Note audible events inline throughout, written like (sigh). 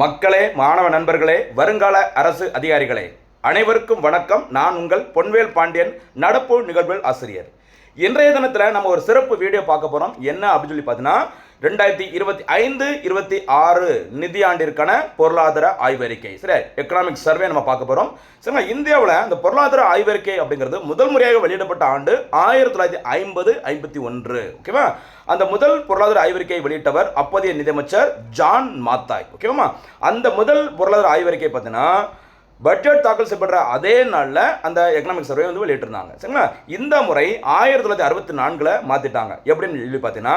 மக்களே மாணவ நண்பர்களே வருங்கால அரசு அதிகாரிகளே அனைவருக்கும் வணக்கம். நான் உங்கள் பொன்வேல் பாண்டியன் நடப்பு நிகழ்வுகள் ஆசிரியர். இன்றைய தினத்தில் நம்ம ஒரு சிறப்பு வீடியோ பார்க்க போகிறோம் என்ன அப்படின்னு சொல்லி பார்த்தீங்கன்னா ரெண்டாயிரத்தி இருபத்தி ஐந்து இருபத்தி ஆறு நிதியாண்டிற்கான பொருளாதார ஆய்வறிக்கை. சரி எக்கனாமிக் சர்வே நம்ம பார்க்க போகிறோம் சரிங்களா? இந்தியாவில் இந்த பொருளாதார ஆய்வறிக்கை அப்படிங்கிறது முதல் முறையாக வெளியிடப்பட்ட ஆண்டு ஆயிரத்தி தொள்ளாயிரத்தி ஐம்பது ஐம்பத்தி ஒன்று. ஓகேவா? அந்த முதல் பொருளாதார ஆய்வறிக்கையை வெளியிட்டவர் அப்போதைய நிதியமைச்சர் ஜான் மாத்தாய். ஓகேவா அந்த முதல் பொருளாதார ஆய்வறிக்கை பார்த்தீங்கன்னா பட்ஜெட் தாக்கல் செய்யப்படுற அதே நாளில் அந்த எக்கனாமிக் சர்வே வந்து வெளியிட்டிருந்தாங்க. சரிங்களா? இந்த முறை ஆயிரத்தி தொள்ளாயிரத்தி அறுபத்தி நான்கில் மாற்றிட்டாங்க எப்படின்னு சொல்லி பார்த்தீங்கன்னா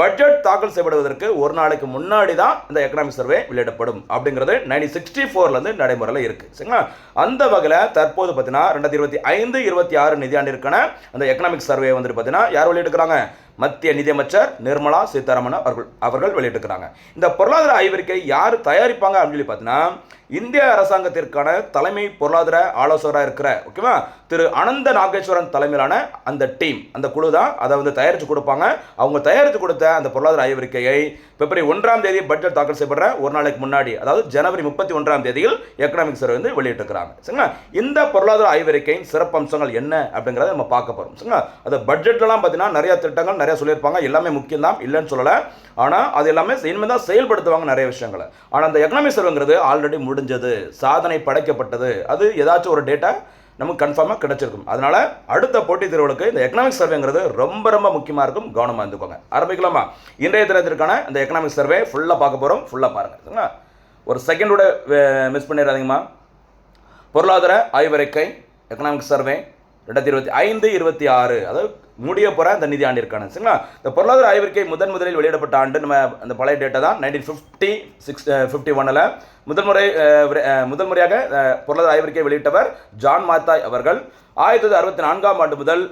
பட்ஜெட் தாக்கல் செய்யப்படுவதற்கு ஒரு நாளைக்கு முன்னாடி தான் இந்த எக்கனாமிக் சர்வே வெளியிடப்படும் அப்படிங்கிறது நைன்டீன் சிக்ஸ்டி ஃபோர்லேருந்து நடைமுறையில் இருக்குது சரிங்களா? அந்த வகையில் தற்போது பார்த்தீங்கன்னா ரெண்டாயிரத்தி இருபத்தி ஐந்து இருபத்தி ஆறு நிதியாண்டிற்கான அந்த எக்கனாமிக் சர்வே வந்துட்டு பார்த்தீங்கன்னா யார் வெளியிட்டுக்கிறாங்க மத்திய நிதியமைச்சர் நிர்மலா சீதாராமன் அவர்கள் அவர்கள் வெளியிட்டிருக்கிறாங்க. இந்த பொருளாதார ஆய்வறிக்கை யார் தயாரிப்பாங்க அப்படின்னு சொல்லி பார்த்தீங்கன்னா இந்திய அரசாங்கத்திற்கான தலைமை பொருளாதார ஆலோசகராக இருக்கிற ஓகேவா? திரு அனந்த நாகேஸ்வரன் தலைமையிலான அந்த டீம் அந்த குழு தான் அதை வந்து தயாரித்து கொடுப்பாங்க. அவங்க தயாரித்து கொடுத்த அந்த பொருளாதார ஆய்வறிக்கையை பிப்ரவரி ஒன்றாம் தேதி பட்ஜெட் தாக்கல் செய்யப்படுற ஒரு நாளைக்கு முன்னாடி அதாவது ஜனவரி முப்பத்தி ஒன்றாம் தேதியில் எக்கனாமிக் சர்வே வந்து வெளியிட்டிருக்கிறாங்க. சரிங்களா? இந்த பொருளாதார ஆய்வறிக்கையின் சிறப்பு அம்சங்கள் என்ன அப்படிங்கிறத நம்ம பார்க்க போகிறோம் சரிங்களா? அது பட்ஜெட்லாம் பார்த்தீங்கன்னா நிறைய திட்டங்கள் நிறைய சொல்லியிருப்பாங்க. எல்லாமே முக்கியம் தான் இல்லைன்னு சொல்லலை. ஆனால் அது எல்லாமே இனிமேல் தான் செயல்படுத்துவாங்க நிறைய விஷயங்களை. ஆனால் அந்த எக்கனாமிக் சர்வேங்கிறது ஆல்ரெடி முடிஞ்சது. சாதனை படைக்கப்பட்டது. அது ஏதாச்சும் ஒரு டேட்டா நமக்கு கன்ஃபார்மாக கிடைச்சிருக்கும். அதனால அடுத்த போட்டித் தேர்வுகளுக்கு இந்த எக்கனாமிக் சர்வேங்கிறது ரொம்ப ரொம்ப முக்கியமாக இருக்கும். கவனமாக இருந்துக்கோங்க. ஆரம்பிக்கலாமா? இன்றைய தினத்திற்கான இந்த எக்கனாமிக் சர்வே ஃபுல்லாக பார்க்க போகிறோம் ஃபுல்லாக பாருங்கள் சரிங்களா? ஒரு செகண்டோட மிஸ் பண்ணிடாதீங்கம்மா. பொருளாதார ஆய்வறிக்கை எக்கனாமிக் சர்வே ரெண்டாயிரத்தி இருபத்தி ஐந்து இருபத்தி ஆறு. அதாவது முடிய போகிற இந்த நிதி ஆண்டிற்கான சரிங்களா? இந்த பொருளாதார ஆய்வறிக்கை முதன் முதலில் வெளியிடப்பட்ட ஆண்டு நம்ம அந்த பழைய டேட்டா தான் நைன்டீன் ஃபிஃப்டி சிக்ஸ் ஃபிஃப்டி ஒன்னில் முதல் முறை முதல் முறையாக பொருளாதார ஆய்வறிக்கை வெளியிட்டவர் ஜான் மாத்தாய் அவர்கள். ஆயிரத்தி தொள்ளாயிரத்தி அறுபத்தி நான்காம் ஆண்டு முதல்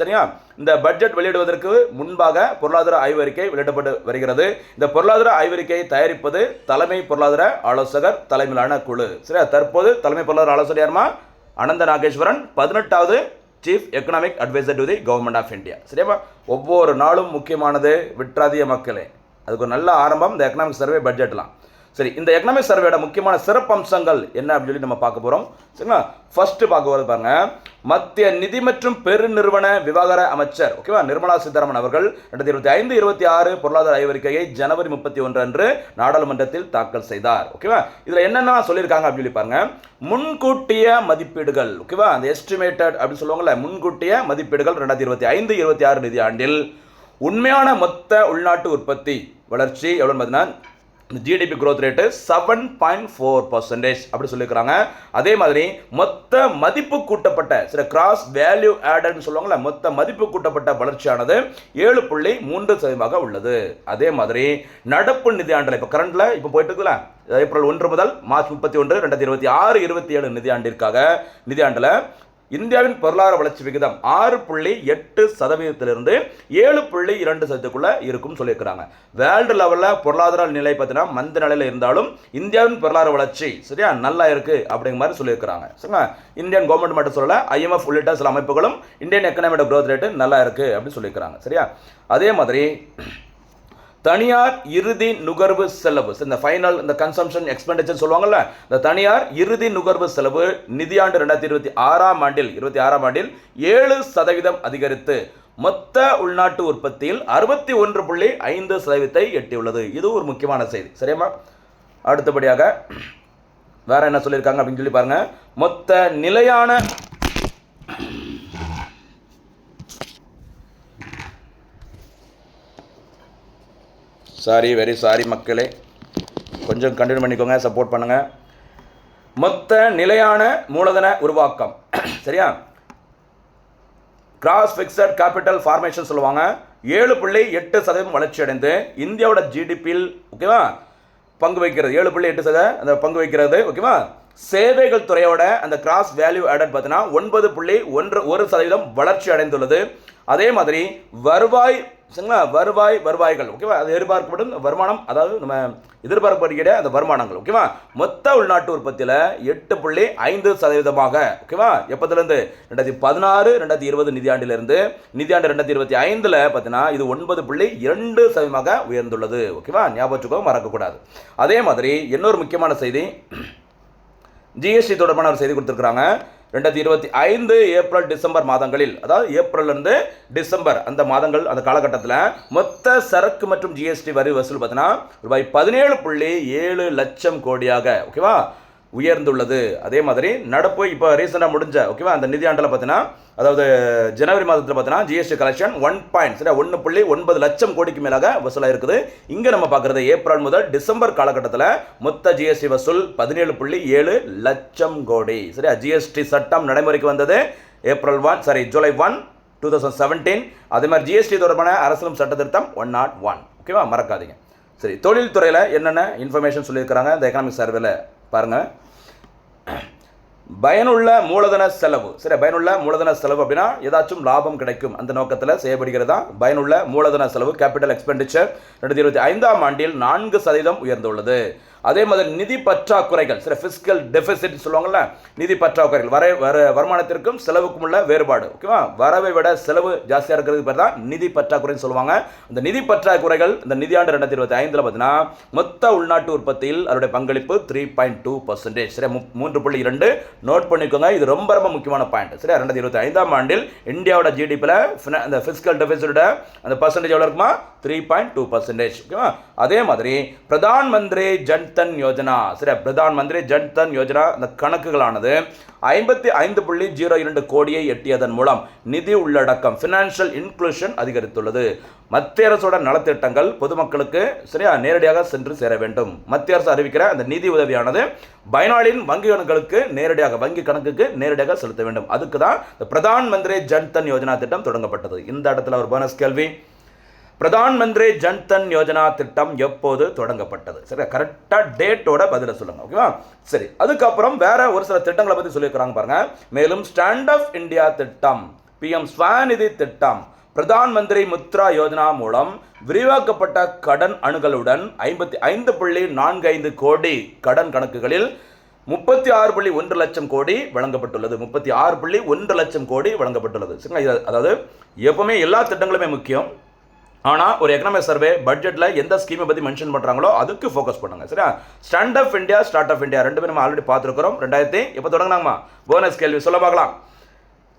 சரியா? இந்த பட்ஜெட் வெளியிடுவதற்கு முன்பாக பொருளாதார ஆய்வறிக்கை வெளியிடப்பட்டு வருகிறது. இந்த பொருளாதார ஆய்வறிக்கையை தயாரிப்பது தலைமை பொருளாதார ஆலோசகர் தலைமையிலான குழு. சரியா? தற்போது தலைமை பொருளாதார ஆலோசகர் யாருமா? அனந்த நாகேஸ்வரன். பதினெட்டாவது chief economic advisor to the government of India சரியாப்பா? ஒவ்வொரு நாளும் முக்கியமானது விற்றாதிய மக்களே. அதுக்கு ஒரு நல்ல ஆரம்பம் இந்த எக்கனாமிக் சர்வே பட்ஜெட்லாம் சரி இந்த எக்கனாமிக் சர்வேட முக்கியமான சிறப்பம்சங்கள் என்ன அப்படின்னு சொல்லி நம்ம பார்க்க போகிறோம் சரிங்களா? ஃபர்ஸ்ட் பார்க்க போகிறது பாருங்க. மத்திய நிதி மற்றும் பெருநிறுவன விவகார அமைச்சர் ஓகேவா நிர்மலா சீதாராமன் அவர்கள் ரெண்டாயிரத்தி இருபத்தி ஐந்து இருபத்தி ஆறு பொருளாதார ஆய்வறிக்கையை ஜனவரி முப்பத்தி ஒன்று அன்று நாடாளுமன்றத்தில் தாக்கல் செய்தார் ஓகேவா இதில் என்னென்ன சொல்லியிருக்காங்க அப்படின்னு சொல்லி பாருங்க. முன்கூட்டிய மதிப்பீடுகள் ஓகேவா அந்த எஸ்டிமேட்டட் அப்படின்னு சொல்லுவாங்கல்ல முன்கூட்டிய மதிப்பீடுகள் ரெண்டாயிரத்தி இருபத்தி ஐந்து இருபத்தி ஆறு நிதியாண்டில் உண்மையான மொத்த உள்நாட்டு உற்பத்தி வளர்ச்சி எவ்வளோன்னு பார்த்தீங்கன்னா GDP growth rate seven point four percentage அப்படி சொல்லியிருக்கிறாங்க. அதே மாதிரி மொத்த மதிப்பு கூட்டப்பட்ட சில கிராஸ் வேல்யூ ஆடட்னு சொல்லுவாங்கல்ல மொத்த மதிப்பு கூட்டப்பட்ட வளர்ச்சியானது ஏழு புள்ளி மூன்று சதவீதமாக உள்ளது. அதே மாதிரி நடப்பு நிதியாண்டில் இப்போ கரண்டில் இப்போ போயிட்டு இருக்குல்ல ஏப்ரல் ஒன்று முதல் மார்ச் முப்பத்தி ஒன்று ரெண்டாயிரத்தி இருபத்தி ஆறு இருபத்தி ஏழு நிதியாண்டிற்காக நிதியாண்டில் இந்தியாவின் பொருளாதார வளர்ச்சி விகிதம் ஆறு புள்ளி எட்டு சதவீதத்திலிருந்து ஏழு புள்ளி இரண்டு சதவீதத்துக்குள்ளே இருக்கும்னு சொல்லியிருக்கிறாங்க. வேர்ல்டு லெவலில் பொருளாதார நிலை பார்த்தீங்கன்னா மந்த நிலையில் இருந்தாலும் இந்தியாவின் பொருளாதார வளர்ச்சி சரியா நல்லா இருக்குது அப்படிங்கிற மாதிரி சொல்லியிருக்கிறாங்க. சரிங்களா? இந்தியன் கவர்மெண்ட் மட்டும் சொல்லலை ஐஎம்எஃப் உள்ளிட்ட சில அமைப்புகளும் இந்தியன் எக்கனாமியோட க்ரோத் ரேட்டு நல்லா இருக்குது அப்படின்னு சொல்லியிருக்கிறாங்க. சரியா? அதே மாதிரி தனியார் இறுதி நுகர்வு செலவு. இந்த ஃபைனல் இந்த கன்சம்ஷன் எக்ஸ்பெண்டிச்சர் சொல்லுவாங்கல்ல இந்த தனியார் இறுதி நுகர்வு செலவு நிதியாண்டு ரெண்டாயிரத்தி இருபத்தி ஆறாம் ஆண்டில் இருபத்தி ஆறாம் ஆண்டில் ஏழு சதவீதம் அதிகரித்து மொத்த உள்நாட்டு உற்பத்தியில் அறுபத்தி ஒன்று புள்ளி ஐந்து சதவீதத்தை எட்டியுள்ளது. இது ஒரு முக்கியமான செய்தி. சரியாம்மா? அடுத்தபடியாக வேற என்ன சொல்லியிருக்காங்க அப்படின்னு சொல்லி பாருங்க. மொத்த நிலையான சாரி வெரி சாரி மக்களே. கொஞ்சம் கண்டினியூ பண்ணிக்கோங்க சப்போர்ட் பண்ணுங்கள் மொத்த நிலையான மூலதன உருவாக்கம். (clears throat) சரியா? கிராஸ் ஃபிக்ஸட் கேபிட்டல் ஃபார்மேஷன் சொல்லுவாங்க. ஏழு புள்ளி எட்டு சதவீதம் வளர்ச்சி அடைந்து இந்தியாவோட ஜிடிபியில் ஓகேவா பங்கு வைக்கிறது ஏழு புள்ளி எட்டு சதவீதம் அந்த பங்கு வைக்கிறது ஓகேவா சேவைகள் துறையோட அந்த கிராஸ் வேல்யூ ஆடட் பார்த்தீங்கன்னா ஒன்பது புள்ளி ஒன்று ஒரு சதவீதம் வளர்ச்சி அடைந்துள்ளது. அதே மாதிரி வருவாய் சரிங்களா? வருவாய் வருவாய்கள் ஓகேவா? அது எதிர்பார்க்கப்படும் வருமானம் அதாவது நம்ம எதிர்பார்க்கப்படுகிற அந்த வருமானங்கள் ஓகேவா? மொத்த உள்நாட்டு உற்பத்தியில் எட்டு புள்ளி ஐந்து சதவீதமாக ஓகேவா? எப்போதுலேருந்து? ரெண்டாயிரத்தி பதினாறு ரெண்டாயிரத்தி இருபது நிதியாண்டிலிருந்து நிதியாண்டு ரெண்டாயிரத்தி இருபத்தி ஐந்தில் பார்த்தீங்கன்னா இது ஒன்பது புள்ளி இரண்டு சதவீதமாக உயர்ந்துள்ளது ஓகேவா? ஞாபகம் மறக்கக்கூடாது. அதே மாதிரி இன்னொரு முக்கியமான செய்தி (clears throat) ஜிஎஸ்டி தொடர்பான ஒரு செய்தி கொடுத்துருக்குறாங்க. ரெண்டாயிரத்தி இருபத்தி ஐந்து ஏப்ரல் டிசம்பர் மாதங்களில் அதாவது ஏப்ரல்லேருந்து டிசம்பர் அந்த மாதங்கள் அந்த காலகட்டத்தில் மொத்த சரக்கு மற்றும் ஜிஎஸ்டி வரி வசூல் பார்த்தீங்கன்னா ரூபாய் பதினேழு புள்ளி ஏழு லட்சம் கோடியாக ஓகேவா உயர்ந்துள்ளது. அதே மாதிரி நடப்பு இப்போ ரீசெண்டாக முடிஞ்ச ஓகேவா அந்த நிதியாண்டில் பார்த்தீங்கன்னா அதாவது ஜனவரி மாதத்தில் பார்த்தீங்கன்னா ஜிஎஸ்டி கலெக்ஷன் ஒன் பாயிண்ட் சரியா? ஒன்று புள்ளி ஒன்பது லட்சம் கோடிக்கு மேலாக வசூலாக இருக்குது. இங்கே நம்ம பார்க்குறது ஏப்ரல் முதல் டிசம்பர் காலகட்டத்தில் மொத்த ஜிஎஸ்டி வசூல் பதினேழு புள்ளி ஏழு லட்சம் கோடி சரியா? ஜிஎஸ்டி சட்டம் நடைமுறைக்கு வந்தது April one sorry July one two thousand seventeen அதே மாதிரி ஜிஎஸ்டி தொடர்பான அரசியலும் சட்ட திருத்தம் ஒன் நாட் ஒன் ஓகேவா மறக்காதீங்க. சரி தொழில்துறையில் என்னென்ன இன்ஃபர்மேஷன் சொல்லியிருக்கிறாங்க? இந்த எக்கனாமிக் சர்வேல பாருங்கள் பயனுள்ள மூலதன செலவு. சரி பயனுள்ள மூலதன செலவு அப்படின்னா ஏதாச்சும் லாபம் கிடைக்கும். அந்த நோக்கத்தில் செய்யப்படுகிறதா பயனுள்ள மூலதன செலவு கேபிட்டல் எக்ஸ்பெண்டிச்சர் ரெண்டாயிரத்தி இருபத்தி ஐந்தாம் ஆண்டில் நான்கு சதவீதம் உயர்ந்துள்ளது. அதே மாதிரி நிதி பற்றாக்குறைகள் சில ஃபிஸ்கல் டெபிசிட் சொல்லுவாங்கல்ல நிதி பற்றாக்குறைகள் வர வர வருமானத்திற்கும் செலவுக்கும் உள்ள வேறுபாடு ஓகேவா வரவை விட செலவு ஜாஸ்தியாக இருக்கிறது பேர் தான் நிதி பற்றாக்குறைன்னு சொல்லுவாங்க. இந்த நிதி பற்றாக்குறைகள் இந்த நிதியாண்டு ரெண்டாயிரத்தி இருபத்தி ஐந்தில் பார்த்தீங்கன்னா மொத்த உள்நாட்டு உற்பத்தியில் அதனுடைய பங்களிப்பு த்ரீ பாயிண்ட் டூ பர்சன்டேஜ் சரி மூன்று புள்ளி இரண்டு. நோட் பண்ணிக்கோங்க இது ரொம்ப ரொம்ப முக்கியமான பாயிண்ட் சரி ரெண்டாயிரத்தி இருபத்தி ஐந்தாம் ஆண்டில் இந்தியாவோட ஜிடிபியில் அந்த ஃபிஸ்கல் டெபிசிட்டோட அந்த பர்சன்டேஜ் எவ்வளோ இருக்குமா? த்ரீ பாயிண்ட் டூ பர்சன்டேஜ் ஓகேவா அதே மாதிரி பிரதான் மந்திரி ஜன்தன் யோஜனா. சரி பிரதான் மந்திரி ஜன்தன் யோஜனா அந்த கணக்குகளானது ஐம்பத்தி ஐந்து புள்ளி ஜீரோ இரண்டு கோடியை எட்டியதன் மூலம் நிதி உள்ளடக்கம் ஃபினான்ஷியல் இன்க்ளூஷன் அதிகரித்துள்ளது. மத்திய அரசோட நலத்திட்டங்கள் பொதுமக்களுக்கு சரியா நேரடியாக சென்று சேர வேண்டும். மத்திய அரசு அறிவிக்கிற அந்த நிதி உதவியானது பயனாளியின் வங்கி கணக்குகளுக்கு நேரடியாக வங்கி கணக்குக்கு நேரடியாக செலுத்த வேண்டும். அதுக்கு தான் இந்த பிரதான் மந்திரி ஜன்தன் யோஜனா திட்டம் தொடங்கப்பட்டது. இந்த இடத்துல ஒரு போனஸ் கேள்வி. பிரதான் மந்திரி ஜன்தன் யோஜனா திட்டம் எப்போது தொடங்கப்பட்டது? சரி கரெக்டாக டேட்டோட பதிலை சொல்லுங்க ஓகேவா சரி அதுக்கப்புறம் வேற ஒரு சில திட்டங்களை பற்றி சொல்லியிருக்கிறாங்க பாருங்க. மேலும் ஸ்டாண்ட் அப் இந்தியா திட்டம் பிஎம் ஸ்வநிதி திட்டம் பிரதான் மந்திரி முத்ரா யோஜனா மூலம் விரிவாக்கப்பட்ட கடன் அணுகளுடன் ஐம்பத்தி ஐந்து புள்ளி நான்கு ஐந்து கோடி கடன் கணக்குகளில் முப்பத்தி ஆறு புள்ளி ஒன்று லட்சம் கோடி வழங்கப்பட்டுள்ளது. முப்பத்தி ஆறு புள்ளி ஒன்று லட்சம் கோடி வழங்கப்பட்டுள்ளது. சரிங்களா? அதாவது எப்பவுமே எல்லா திட்டங்களுமே முக்கியம். ஆனால் ஒரு எக்கனாமிக் சர்வே பட்ஜெட்டில் எந்த ஸ்கீமை பற்றி மென்ஷன் பண்ணுறாங்களோ அதுக்கு ஃபோக்கஸ் பண்ணுங்க சரியா? Stand up India start up India ரெண்டு பேரும் நம்ம ஆல்ரெடி பார்த்துருக்குறோம். ரெண்டாயிரத்தி இப்போ தொடங்கினாங்கம்மா. போனஸ் கேள்வி சொல்ல பார்க்கலாம்.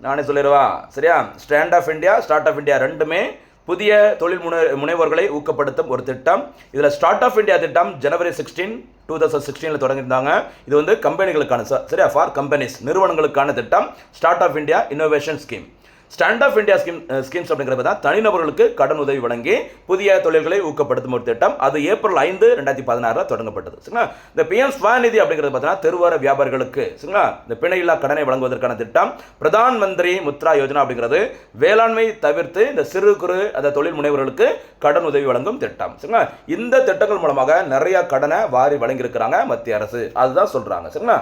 நானே சொல்லிடுவா சரியா? Stand off India start up India ரெண்டுமே புதிய தொழில் முனை முனைவோர்களை ஊக்கப்படுத்தும் ஒரு திட்டம். இதில் ஸ்டார்ட் ஆஃப் இந்தியா திட்டம் ஜனவரி சிக்ஸ்டீன் டூ தௌசண்ட் சிக்ஸ்டீனில் தொடங்கியிருந்தாங்க. இது வந்து கம்பெனிகளுக்கான சரியா? ஃபார் கம்பெனிஸ் நிறுவனங்களுக்கான திட்டம். Start off India innovation scheme stand off India scheme schemes அப்படிங்கிறது தான். தனிநபர்களுக்கு கடன் உதவி வழங்கி புதிய தொழில்களை ஊக்கப்படுத்தும் ஒரு திட்டம். அது ஏப்ரல் ஐந்து ரெண்டாயிரத்தி பதினாறில் தொடங்கப்பட்டது. சரிங்களா? இந்த பிஎம் ஸ்வநிதி அப்படிங்கிறது பார்த்தீங்கன்னா தெருவோர வியாபாரிகளுக்கு சரிங்களா? இந்த பிணையில்லா கடனை வழங்குவதற்கான திட்டம். பிரதான் மந்திரி முத்ரா யோஜனா அப்படிங்கிறது வேளாண்மை தவிர்த்து இந்த சிறு குறு அந்த தொழில் முனைவர்களுக்கு கடன் உதவி வழங்கும் திட்டம். சரிங்களா? இந்த திட்டங்கள் மூலமாக நிறைய கடனை வாரி வழங்கியிருக்கிறாங்க மத்திய அரசு. அதுதான் சொல்கிறாங்க சரிங்களா?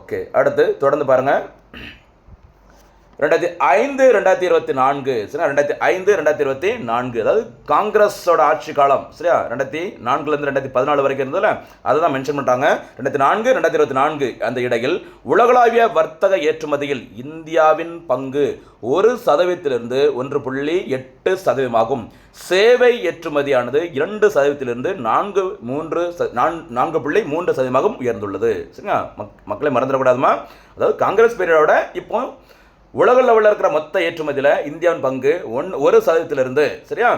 ஓகே அடுத்து தொடர்ந்து பாருங்க. ரெண்டாயிரத்தி ஐந்து ரெண்டாயிரத்தி இருபத்தி நான்கு சரியா? ரெண்டாயிரத்தி ஐந்து ரெண்டாயிரத்தி இருபத்தி நான்கு. அதாவது காங்கிரஸோட ஆட்சி காலம் சரியா? ரெண்டாயிரத்தி நான்குலேருந்து ரெண்டாயிரத்தி பதினாலு வரைக்கும் இருந்ததில்ல அதை தான் மென்ஷன் பண்ணுறாங்க ரெண்டாயிரத்தி நான்கு ரெண்டாயிரத்தி இருபத்தி நான்கு அந்த இடையில் உலகளாவிய வர்த்தக ஏற்றுமதியில் இந்தியாவின் பங்கு ஒரு சதவீதத்திலிருந்து ஒன்று புள்ளி எட்டு சதவீதமாகும். சேவை ஏற்றுமதியானது இரண்டு சதவீதத்திலிருந்து நான்கு மூன்று நான்கு புள்ளி மூன்று சதவீதமாகவும் உயர்ந்துள்ளது சரிங்களா மக் மக்களை மறந்துடக்கூடாதுமா அதாவது காங்கிரஸ் பீரியடோட இப்போ உலக லெவலில் இருக்கிற மொத்த ஏற்றுமதியில் இந்தியாவின் பங்கு ஒன் ஒரு சதவீதத்திலிருந்து சரியா?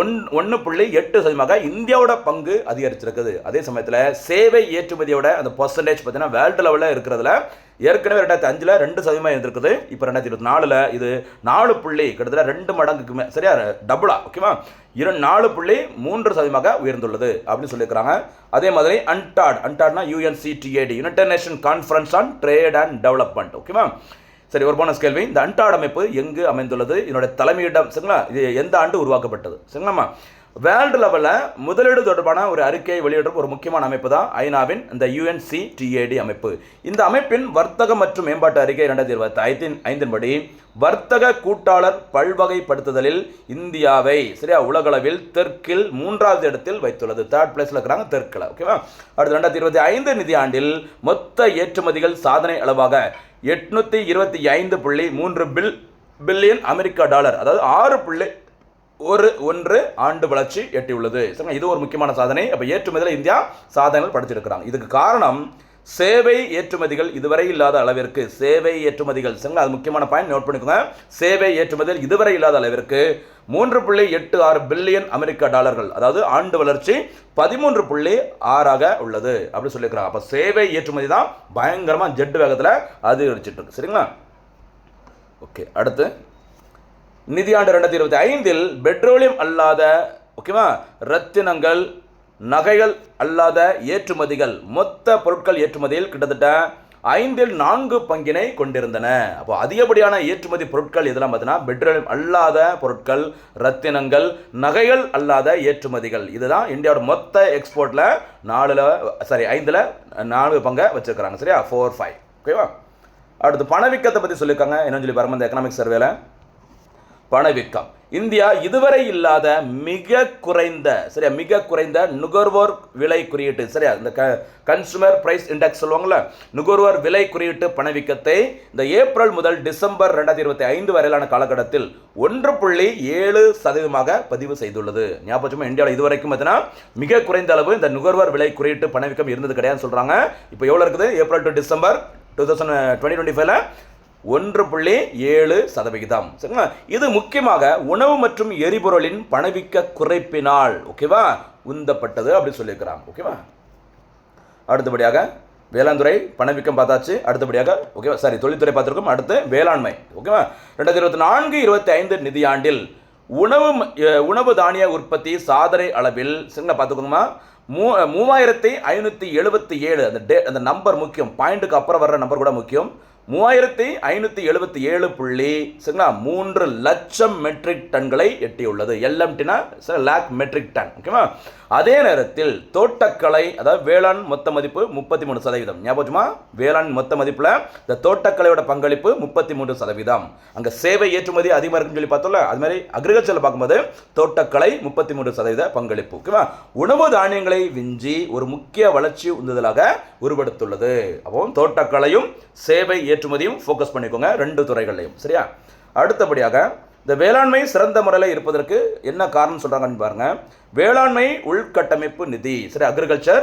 ஒன் ஒன்று புள்ளி எட்டு சதவீதமாக இந்தியாவோட பங்கு அதிகரிச்சிருக்குது. அதே சமயத்தில் சேவை ஏற்றுமதியோட அந்த பர்சன்டேஜ் பார்த்தீங்கன்னா வேர்ல்டு லெவலில் இருக்கிறதுல ஏற்கனவே ரெண்டாயிரத்தி அஞ்சில் ரெண்டு சதவீதமாக இருந்திருக்குது. இப்போ ரெண்டாயிரத்தி இருபத்தி நாலில் இது நாலு புள்ளி கிட்டத்தட்ட ரெண்டு மடங்குக்கு மே சரியா டபுளா ஓகேவா இரு நாலு புள்ளி மூன்று சதவீதமாக உயர்ந்துள்ளது அப்படின்னு சொல்லியிருக்கிறாங்க. அதே மாதிரி UNCTAD அன்டாட்னா UNCTAD united nation conference on trade and development ஓகேவா சரி ஒரு போனஸ் கேள்வி. இந்த அன்டாட் அமைப்பு எங்கு அமைந்துள்ளது? இதனுடைய தலைமையிடம் சரிங்களா? இது எந்த ஆண்டு உருவாக்கப்பட்டது? சரிங்களாம்மா? வேர்ல்டு லெவலில் முதலீடு தொடர்பான ஒரு அறிக்கையை வெளியிடும் ஒரு முக்கியமான அமைப்பு தான் ஐநாவின் இந்த யுஎன்சிடிஏடி அமைப்பு. இந்த அமைப்பின் வர்த்தக மற்றும் மேம்பாட்டு அறிக்கை இரண்டாயிரத்தி இருபத்தி ஐந்தின் ஐந்தின்படி வர்த்தக கூட்டாளர் பல்வகைப்படுத்துதலில் இந்தியாவை சரியா உலகளவில் தெற்கில் மூன்றாவது இடத்தில் வைத்துள்ளது. தேர்ட் பிளேஸில் இருக்கிறாங்க தெற்கில் ஓகேவா அடுத்து ரெண்டாயிரத்தி இருபத்தி ஐந்து நிதியாண்டில் மொத்த ஏற்றுமதிகள் சாதனை அளவாக எட்நூற்றி இருபத்தி ஐந்து புள்ளி மூன்று பில் பில்லியன் அமெரிக்கா டாலர் அதாவது ஆறு புள்ளி ஒரு ஒன்று ஆண்டு வளர்ச்சி எட்டியுள்ளது. சரிங்களா? இது ஒரு முக்கியமான சாதனை. அப்போ ஏற்றுமதியில் இந்தியா சாதனைகள் படிச்சிருக்கிறாங்க. இதுக்கு காரணம் சேவை ஏற்றுமதிகள் இதுவரை இல்லாத அளவிற்கு சேவை ஏற்றுமதிகள் சரிங்களா? அது முக்கியமான பாயிண்ட் நோட் பண்ணிக்கோங்க. சேவை ஏற்றுமதிகள் இதுவரை இல்லாத அளவிற்கு மூன்று புள்ளி எட்டு ஆறு பில்லியன் அமெரிக்க டாலர்கள் அதாவது ஆண்டு வளர்ச்சி பதிமூன்று புள்ளி ஆறாக உள்ளது அப்படின்னு சொல்லியிருக்கிறாங்க. அப்போ சேவை ஏற்றுமதி தான் பயங்கரமாக ஜெட் வேகத்தில் அதிகரிச்சிட்டு இருக்கு சரிங்களா? ஓகே அடுத்து. நிதியாண்டு ரெண்டாயிரத்தி இருபத்தி ஐந்தில் பெட்ரோலியம் அல்லாத ஓகேவா ரத்தினங்கள் நகைகள் அல்லாத ஏற்றுமதிகள் மொத்த பொருட்கள் ஏற்றுமதியில் கிட்டத்தட்ட ஐந்தில் நான்கு பங்கினை கொண்டிருந்தன. அப்போ அதிகப்படியான ஏற்றுமதி பொருட்கள் இதெல்லாம் பார்த்தீங்கன்னா பெட்ரோலியம் அல்லாத பொருட்கள் ரத்தினங்கள் நகைகள் அல்லாத ஏற்றுமதிகள். இதுதான் இந்தியாவோட மொத்த எக்ஸ்போர்ட்டில் நாலில் சாரி ஐந்தில் நாலு பங்கை வச்சுருக்கிறாங்க சரியா? ஃபோர் ஃபைவ் ஓகேவா அடுத்து பணவீக்கத்தை பற்றி சொல்லியிருக்காங்க. என்னன்னு சொல்லி பாருங்க இந்த எக்கனாமிக் சர்வேல பணவீக்கம். இந்தியா இதுவரை இல்லாத மிக குறைந்த சரியா மிக குறைந்த நுகர்வோர் விலை குறியீட்டு சரியா இந்த க கன்சூமர் பிரைஸ் இண்டெக்ஸ் சொல்லுவாங்களே நுகர்வோர் விலை குறியீட்டு பணவீக்கத்தை இந்த ஏப்ரல் முதல் டிசம்பர் ரெண்டாயிரத்தி இருபத்தி ஐந்து வரையிலான காலகட்டத்தில் ஒன்று புள்ளி ஏழு சதவீதமாக பதிவு செய்துள்ளது. ஞாபகமாக இந்தியாவில் இதுவரைக்கும் பார்த்தீங்கன்னா மிக குறைந்த அளவு இந்த நுகர்வோர் விலை குறியீட்டு பணவீக்கம் இருந்தது கிடையாதுன்னு சொல்கிறாங்க இப்போ எவ்வளோ இருக்குது? April to December two thousand twenty twenty ஃபைவ்ல ஒன்று புள்ளி ஏழு சதவிகிதம். சரிங்களா? இது முக்கியமாக உணவு மற்றும் எரிபொருளின் பணவீக்க குறைப்பினால் ஓகேவா? உந்தப்பட்டது அப்படின்னு சொல்லியிருக்கிறாங்க ஓகேவா? அடுத்தபடியாக வேளாண்துறை பணவீக்கம் பார்த்தாச்சு. அடுத்தபடியாக ஓகேவா? சாரி தொழில்துறை பார்த்துருக்கோம். அடுத்து வேளாண்மை. ஓகேவா? ரெண்டாயிரத்தி இருபத்தி நான்கு இருபத்தி ஐந்து நிதியாண்டில் உணவு ம- உணவு தானிய உற்பத்தி சாதனை அளவில் சரிங்களா பார்த்துக்கோங்கம்மா மூ மூவாயிரத்தி ஐநூற்றி எழுபத்தி ஏழு அந்த டே அந்த நம்பர் முக்கியம். பாயிண்ட்டுக்கு அப்புறம் வர்ற நம்பர் கூட முக்கியம். மூவாயிரத்தி ஐநூற்றி எழுபத்தி ஏழு புள்ளி சரிங்களா? மூன்று லட்சம் மெட்ரிக் டன்களை எட்டியுள்ளது. எல்எம்டினா லேக் மெட்ரிக் டன் ஓகேவா அதே நேரத்தில் தோட்டக்கலை அதாவது வேளாண் மொத்த மதிப்பு முப்பத்தி மூணு சதவீதம். ஞாபகமா வேளாண் மொத்த மதிப்பில் இந்த தோட்டக்கலையோட பங்களிப்பு முப்பத்தி மூன்று சதவீதம். அங்கே சேவை ஏற்றுமதி அதிகமாக இருக்குன்னு சொல்லி பார்த்தோம்ல அது மாதிரி அக்ரிகல்ச்சரில் பார்க்கும்போது தோட்டக்கலை முப்பத்தி மூன்று சதவீத பங்களிப்பு ஓகேவா உணவு தானியங்களை விஞ்சி ஒரு முக்கிய வளர்ச்சி உந்துதலாக உருவெடுத்துள்ளது. அப்போ தோட்டக்கலையும் சேவை ஏற்றுமதியும் ஃபோக்கஸ் பண்ணிக்கோங்க ரெண்டு துறைகள்லையும் சரியா? அடுத்தபடியாக இந்த வேளாண்மை சிறந்த முறையில் இருப்பதற்கு என்ன காரணம் சொல்கிறாங்கன்னு பாருங்க. வேளாண்மை உள்கட்டமைப்பு நிதி சரி அக்ரிகல்ச்சர்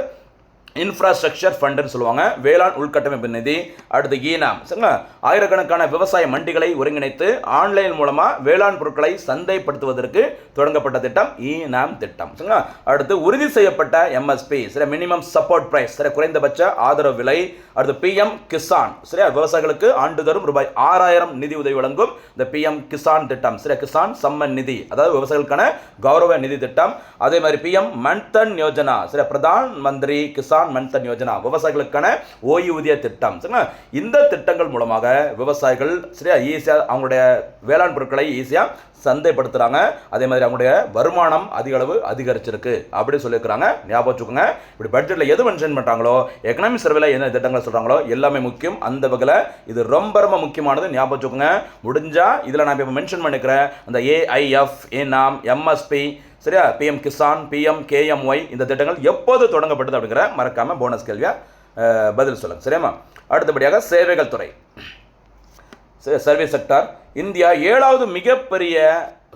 இன்ஃப்ராஸ்ட்ரக்சர் ஃபண்டுன்னு சொல்லுவாங்க. வேளாண் உள்கட்டமைப்பு நிதி அடுத்து ஈனாம் சரிங்களா? ஆயிரக்கணக்கான விவசாய மண்டிகளை ஒருங்கிணைத்து ஆன்லைன் மூலமாக வேளாண் பொருட்களை சந்தைப்படுத்துவதற்கு தொடங்கப்பட்ட திட்டம் ஈனாம் திட்டம். சரிங்களா? அடுத்து உறுதி செய்யப்பட்ட எம்எஸ்பி. சரி மினிமம் சப்போர்ட் பிரைஸ் சரி குறைந்தபட்ச ஆதரவு விலை. அடுத்து பிஎம் கிசான் சரியா? விவசாயிகளுக்கு ஆண்டுதோறும் ரூபாய் ஆறாயிரம் நிதி உதவி வழங்கும் இந்த பிஎம் கிசான் திட்டம். சில கிசான் சம்மன் நிதி. அதாவது விவசாயிகளுக்கான கௌரவ நிதி திட்டம். அதே மாதிரி பிஎம் மன்தன் யோஜனா சில பிரதான் மந்திரி கிசான் மன்தன் யோஜனா விவசாயிகளுக்கான ஓய்வூதிய திட்டம். சரிங்களா? இந்த திட்டங்கள் மூலமாக விவசாயிகள் சரியா ஈஸியாக அவங்களுடைய வேளாண் பொருட்களை ஈஸியாக சந்தைப்படுத்துகிறாங்க அதே மாதிரி அவங்களுடைய வருமானம் அதிக அளவு அதிகரிச்சிருக்கு அப்படி சொல்லியிருக்கிறாங்க. ஞாபகம் வச்சுக்கோங்க. இப்படி பட்ஜெட்டில் எது மென்ஷன் பண்ணுறாங்களோ எக்கனாமிக் சர்வேல என்ன திட்டங்கள் சொல்கிறாங்களோ எல்லாமே முக்கியம். அந்த வகையில் இது ரொம்ப ரொம்ப முக்கியமானது. ஞாபகம் வச்சுக்கோங்க. முடிஞ்சால் இதில் நான் இப்போ மென்ஷன் பண்ணிக்கிறேன். அந்த ஏஐஎஃப் ஏ நாம் எம்எஸ்பி சரியா? பிஎம் கிசான் பிஎம் கேஎம்ஒய் இந்த திட்டங்கள் எப்போது தொடங்கப்பட்டது அப்படிங்கிற மறக்காமல் போனஸ் கேள்வியாக பதில் சொல்லுங்கள் சரியாம்மா? அடுத்தபடியாக சேவைகள் துறை. சர்வீஸ் செக்டார் இந்தியா ஏழாவது மிகப்பெரிய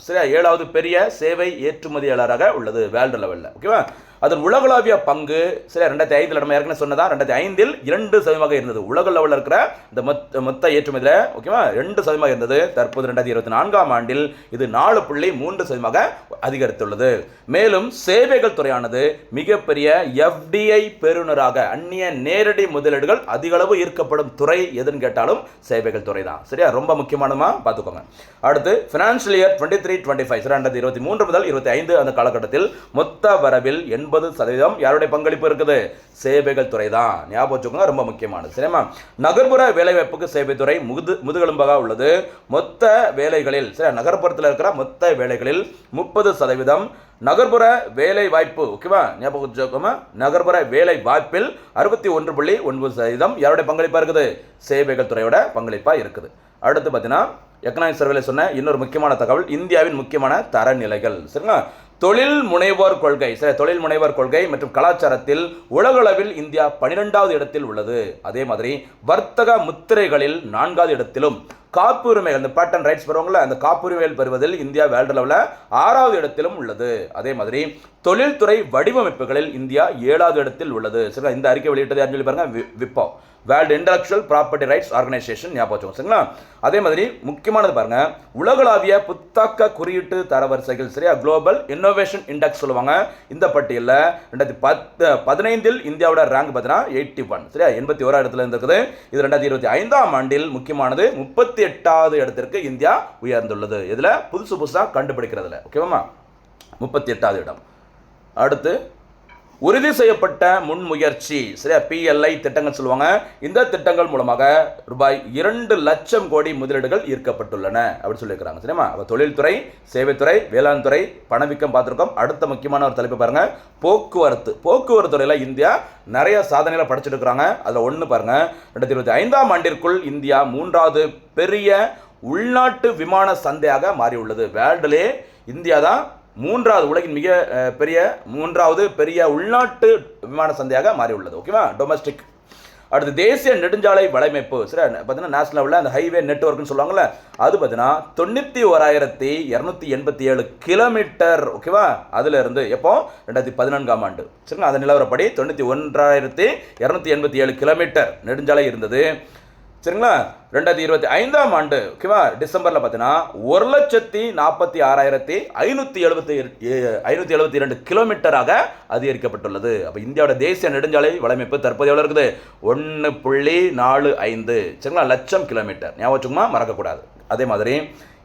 சரியா? ஏழாவது பெரிய சேவை ஏற்றுமதியாளராக உள்ளது வேர்ல்டு லெவலில் ஓகேவா அதன் உலகளாவிய பங்கு சில ரெண்டாயிரத்தி ஐந்தில் நம்ம ஏற்கனவே சொன்னதா ரெண்டாயிரத்தி ஐந்தில் இரண்டு சதவீதமாக இருந்தது. உலக லெவலில் இருக்கிற இந்த மொத்த மொத்த ஏற்றுமதியில் ஓகேவா ரெண்டு சதவீதமாக இருந்தது. தற்போது ரெண்டாயிரத்தி இருபத்தி நான்காம் ஆண்டில் இது நாலு புள்ளி மூன்று சதவீதமாக அதிகரித்துள்ளது. மேலும் சேவைகள் துறையானது மிகப்பெரிய எஃப்டிஐ பெறுநராக அந்நிய நேரடி முதலீடுகள் அதிகளவு ஈர்க்கப்படும் துறை எதுன்னு கேட்டாலும் சேவைகள் துறை தான். சரியா? ரொம்ப முக்கியமானமா பார்த்துக்கோங்க. அடுத்து financial year twenty three twenty five ரெண்டாயிரத்தி இருபத்தி மூன்று முதல் இருபத்தி ஐந்து அந்த காலகட்டத்தில் மொத்த வரவில் எண்பது சதவீதம் யாருடைய பங்களிப்பு இருக்குது? சேவைகள் துறை தான் ஞாபகம் வச்சுக்கோங்க ரொம்ப முக்கியமானது. சரிமா நகர்ப்புற வேலைவாய்ப்புக்கு சேவைத்துறை முது முதுகெலும்பாக உள்ளது. மொத்த வேலைகளில் சரி நகர்ப்புறத்தில் இருக்கிற மொத்த வேலைகளில் முப்பது சதவீதம் நகர்ப்புற வேலை வாய்ப்பு ஓகேவா ஞாபகம் நகர்ப்புற வேலை வாய்ப்பில் அறுபத்தி ஒன்று புள்ளி ஒன்பது சதவீதம் யாருடைய பங்களிப்பாக இருக்குது? சேவைகள் துறையோட பங்களிப்பாக இருக்குது. அடுத்து பார்த்தீங்கன்னா எக்கனாமிக் சர்வேல சொன்ன இன்னொரு முக்கியமான தகவல் இந்தியாவின் முக்கியமான தரநிலைகள். சரிங்களா? தொழில் முனைவோர் கொள்கை சரி தொழில் முனைவோர் கொள்கை மற்றும் கலாச்சாரத்தில் உலகளவில் இந்தியா பனிரெண்டாவது இடத்தில் உள்ளது. அதே மாதிரி வர்த்தக முத்திரைகளில் நான்காவது இடத்திலும் காப்புரிமைகள் இந்த பேட்டன் ரைட்ஸ் பெறுவாங்கள அந்த காப்புரிமைகள் பெறுவதில் இந்தியா வேர்ல்டு லெவலில் ஆறாவது இடத்திலும் உள்ளது. அதே மாதிரி தொழில்துறை வடிவமைப்புகளில் இந்தியா ஏழாவது இடத்தில் உள்ளது. சரிங்களா? இந்த அறிக்கை வெளியிட்டது யாருன்னு சொல்லி பாருங்கள் விப்போ. World intellectual property rights organisation ஞாபகம் வச்சுக்கோங்க சரிங்களா? அதே மாதிரி முக்கியமானது பாருங்கள் உலகளாவிய புத்தாக்க குறியீட்டு தரவரிசைகள் சரியா? குளோபல் இன்னோவேஷன் இண்டெக்ஸ் சொல்லுவாங்க. இந்த பட்டியலில் ரெண்டாயிரத்தி பத்து பதினைந்தில் இந்தியாவோட ரேங்க் பார்த்தீங்கன்னா எயிட்டி ஒன் சரியா? எண்பத்தி ஓரா இடத்துல இருந்திருக்குது. இது ரெண்டாயிரத்தி இருபத்தி ஐந்தாம் ஆண்டில் முக்கியமானது முப்பத்தி எட்டாவது இடத்திற்கு இந்தியா உயர்ந்துள்ளது. இதில் புதுசு புதுசாக கண்டுபிடிக்கிறதுல ஓகேவாம்மா முப்பத்தி எட்டாவது இடம். அடுத்து உறுதி செய்யப்பட்ட முன்முயற்சி. சரியா? பிஎல்ஐ திட்டங்கள் சொல்லுவாங்க. இந்த திட்டங்கள் மூலமாக ரூபாய் இரண்டு லட்சம் கோடி முதலீடுகள் ஈர்க்கப்பட்டுள்ளன அப்படின்னு சொல்லியிருக்கிறாங்க. சரியா அப்போ தொழில்துறை சேவைத்துறை வேளாண் துறை பணவீக்கம் பார்த்துருக்கோம். அடுத்த முக்கியமான ஒரு தலைப்பு பாருங்கள் போக்குவரத்து. போக்குவரத்து துறையில் இந்தியா நிறைய சாதனைகளை படைச்சிட்டு இருக்கிறாங்க. அதில் ஒன்று பாருங்க. ரெண்டாயிரத்தி இருபத்தி ஐந்தாம் ஆண்டிற்குள் இந்தியா மூன்றாவது பெரிய உள்நாட்டு விமான சந்தையாக மாறியுள்ளது. வேர்ல்டுலே இந்தியா தான் மூன்றாவது உலகின் மிக பெரிய மூன்றாவது பெரிய உள்நாட்டு விமான சந்தையாக மாறியுள்ளது. ஓகேவா டொமஸ்டிக் அடுத்து தேசிய நெடுஞ்சாலை வலைமைப்பு சரி பார்த்தீங்கன்னா நேஷனல் லெவலில் அந்த ஹைவே நெட்ஒர்க்னு சொல்லுவாங்கல்ல அது பார்த்தீங்கன்னா தொண்ணூற்றி ஓராயிரத்தி இரநூத்தி எண்பத்தி ஏழு கிலோமீட்டர் ஓகேவா அதில் இருந்து எப்போ? ரெண்டாயிரத்தி பதினான்காம் ஆண்டு. சரிங்களா? அந்த நிலவரப்படி தொண்ணூற்றி ஒன்றாயிரத்தி இரநூத்தி எண்பத்தி ஏழு கிலோமீட்டர் நெடுஞ்சாலை இருந்தது. சரிங்களா? ரெண்டாயிரத்தி இருபத்தி ஐந்தாம் ஆண்டு ஓகேவா டிசம்பரில் பார்த்தீங்கன்னா ஒரு லட்சத்தி நாற்பத்தி ஆறாயிரத்தி ஐநூற்றி எழுபத்தி ஐநூற்றி எழுபத்தி இரண்டு கிலோமீட்டராக அதிகரிக்கப்பட்டுள்ளது. அப்போ இந்தியாவோட தேசிய நெடுஞ்சாலை வலைமைப்பு தற்போது எவ்வளோ இருக்குது? ஒன்று புள்ளி நாலு ஐந்து சரிங்களா? லட்சம் கிலோமீட்டர். ஞாபகம் மறக்கக்கூடாது. அதே மாதிரி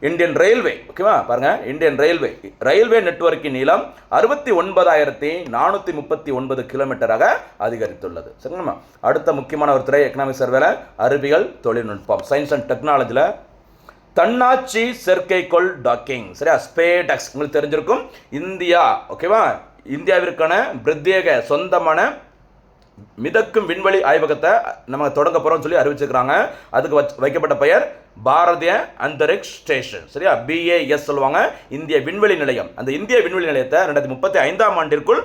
இந்தியன் ரயில்வே ஓகேவா பாருங்கள் இந்தியன் ரயில்வே ரயில்வே நெட்வொர்க்கின் நீளம் அறுபத்தி ஒன்பதாயிரத்தி நானூற்றி முப்பத்தி ஒன்பது கிலோமீட்டராக அதிகரித்துள்ளது. சரிங்களா அடுத்த முக்கியமான ஒரு துறை எக்கனாமிக் சர்வேல அறிவியல் தொழில்நுட்பம் சயின்ஸ் அண்ட் டெக்னாலஜியில் தன்னாட்சி செயற்கைக்கோள் டாக்கிங் சரியா? ஸ்பேடெக்ஸ் உங்களுக்கு தெரிஞ்சிருக்கும். இந்தியா ஓகேவா இந்தியாவிற்கான பிரத்யேக சொந்தமான மிதக்கும் விண்வெளி ஆய்வகத்தை நம்ம தொடங்க போகிறோம்னு சொல்லி அறிவிச்சிருக்கிறாங்க. அதுக்கு வச்ச- வைக்கப்பட்ட பெயர் பாரதிய அந்தரிக்ஷ் ஸ்டேஷன். சரியா? பிஏஎஸ் சொல்லுவாங்க. இந்திய விண்வெளி நிலையம். அந்த இந்திய விண்வெளி நிலையத்தை ரெண்டாயிரத்தி முப்பத்தி ஐந்தாம் ஆண்டிற்குள்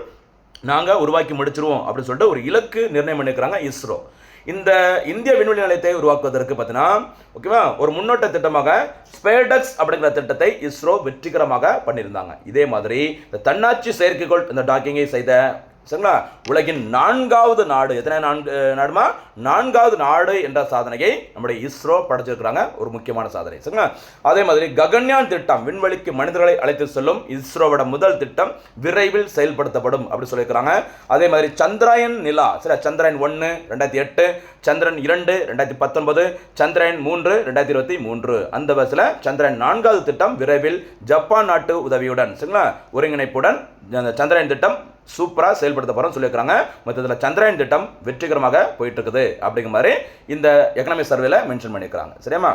நாங்கள் உருவாக்கி முடிச்சிருவோம் அப்படின்னு சொல்லிட்டு ஒரு இலக்கு நிர்ணயம் பண்ணியிருக்கிறாங்க இஸ்ரோ. இந்த இந்திய விண்வெளி நிலையத்தை உருவாக்குவதற்கு பார்த்தீங்கன்னா ஓகேவா? ஒரு முன்னோட்ட திட்டமாக ஸ்பேடக்ஸ் அப்படிங்கிற திட்டத்தை இஸ்ரோ வெற்றிகரமாக பண்ணியிருந்தாங்க. இதே மாதிரி இந்த தன்னாட்சி செயற்கைக்கோள் இந்த டாக்கிங்கை செய்த சரிங்களா? உலகின் நான்காவது நாடு. எத்தனை நான்கு நாடுமா? நான்காவது நாடு என்ற சாதனையை நம்முடைய இஸ்ரோ படைச்சிருக்கிறாங்க. ஒரு முக்கியமான சாதனை. சரிங்களா? அதே மாதிரி ககன்யான் திட்டம் விண்வெளிக்கு மனிதர்களை அழைத்து செல்லும் இஸ்ரோவோட முதல் திட்டம் விரைவில் செயல்படுத்தப்படும் அப்படி சொல்லியிருக்கிறாங்க. அதே மாதிரி சந்திராயன் நிலா. சரி சந்திராயன் ஒன்று ரெண்டாயிரத்தி எட்டு சந்திரன் இரண்டு ரெண்டாயிரத்தி பத்தொன்பது சந்திரன் மூன்று ரெண்டாயிரத்தி இருபத்தி மூன்று. அந்த பஸ்ஸில் சந்திரன் நான்காவது திட்டம் விரைவில் ஜப்பான் நாட்டு உதவியுடன் சரிங்களா? ஒருங்கிணைப்புடன் அந்த சந்திரன் திட்டம் சூப்பராக செயல்படுத்த போகிறோம்னு சொல்லியிருக்கிறாங்க. மொத்தத்தில் சந்திரயன் திட்டம் வெற்றிகரமாக போயிட்டு இருக்குது அப்படிங்கிற மாதிரி இந்த எக்கனாமிக் சர்வேல மென்ஷன் பண்ணியிருக்கிறாங்க. சரியாமா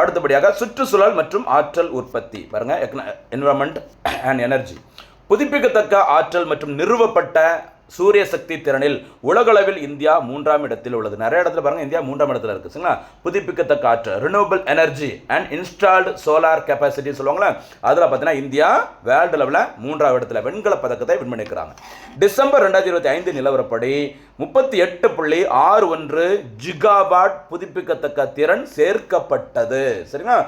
அடுத்தபடியாக சுற்றுச்சூழல் மற்றும் ஆற்றல் உற்பத்தி. பாருங்க என்விரான்மெண்ட் அண்ட் எனர்ஜி புதுப்பிக்கத்தக்க ஆற்றல் மற்றும் நிறுவப்பட்ட சூரிய சக்தி திறனில் உலகளவில் இந்தியா மூன்றாம் இடத்தில் உள்ளது. நிறைய இடத்துல பாருங்க இந்தியா மூன்றாம் இடத்துல இருக்கு. சரிங்களா? புதுப்பிக்கத்தக்க ஆற்றல் renewable energy and installed solar capacity சொல்லுவாங்களே அதில் பார்த்தீங்கன்னா இந்தியா வேர்ல்டு லெவலில் மூன்றாவது இடத்துல வெண்கல பதக்கத்தை வின் பண்ணிக்கிறாங்க டிசம்பர் ரெண்டாயிரத்தி இருபத்தி ஐந்து நிலவரப்படி முப்பத்தி எட்டு புள்ளி ஆறு ஒன்று ஜிகாபாட் புதுப்பிக்கத்தக்க திறன் சேர்க்கப்பட்டது. சரிங்களா?